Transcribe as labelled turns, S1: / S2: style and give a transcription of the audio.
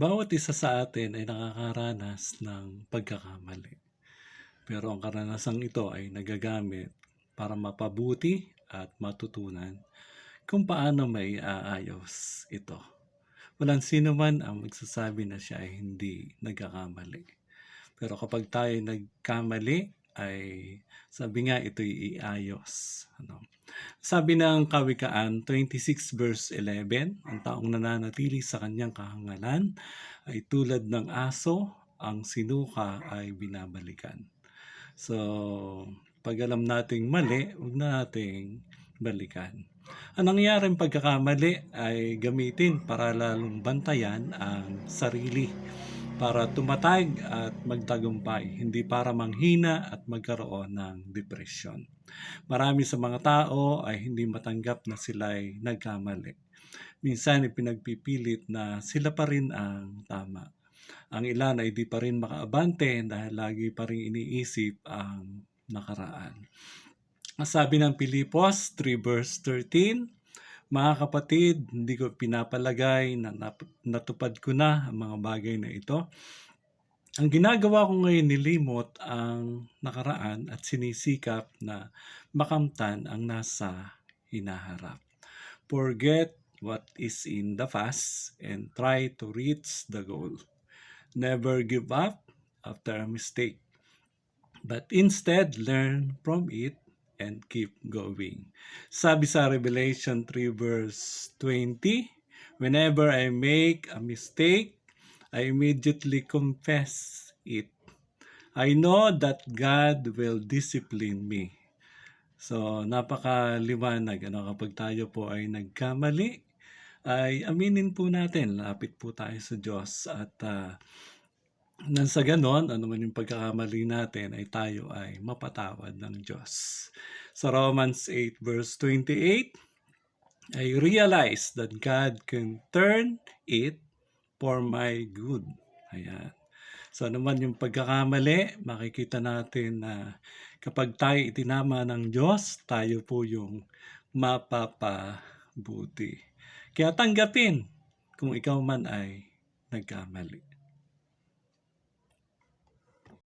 S1: Bawat isa sa atin ay nakakaranas ng pagkakamali. Pero ang karanasang ito ay nagagamit para mapabuti at matutunan kung paano may aayos ito. Walang sino man ang magsasabi na siya ay hindi nagkakamali. Pero kapag tayo nagkamali, ay sabi nga ito'y iayos. Ano? Sabi ng Kawikaan 26 verse 11, ang taong nananatili sa kanyang kahangalan ay tulad ng aso, ang sinuka ay binabalikan. So, pag alam nating mali, huwag na nating balikan. Ang nangyaring pagkakamali ay gamitin para lalong bantayan ang sarili para tumatag at magtagumpay, hindi para manghina at magkaroon ng depresyon. Marami sa mga tao ay hindi matanggap na sila ay nagkamali. Minsan ipinagpipilit na sila pa rin ang tama. Ang ilan ay di pa rin makaabante dahil lagi pa rin iniisip ang nakaraan. Sabi ng Pilipos 3 verse 13, mga kapatid, hindi ko pinapalagay na natupad ko na ang mga bagay na ito. Ang ginagawa ko ngayon nilimot ang nakaraan at sinisikap na makamtan ang nasa hinaharap. Forget what is in the past and try to reach the goal. Never give up after a mistake, but instead learn from it and keep going. Sabi sa Revelation 3 verse 20, Whenever I make a mistake, I immediately confess it. I know that God will discipline me. So, napakaliwanag. Ano, kapag tayo po ay nagkamali, ay aminin po natin, lapit po tayo sa Diyos at ah, nang sa ganon, ano man yung pagkakamali natin, ay tayo ay mapatawad ng Diyos. Sa Romans 8 verse 28, I realize that God can turn it for my good. Ayan. So ano man yung pagkakamali, makikita natin na kapag tayo itinama ng Diyos, tayo po yung mapapabuti. Kaya tanggapin kung ikaw man ay nagkamali.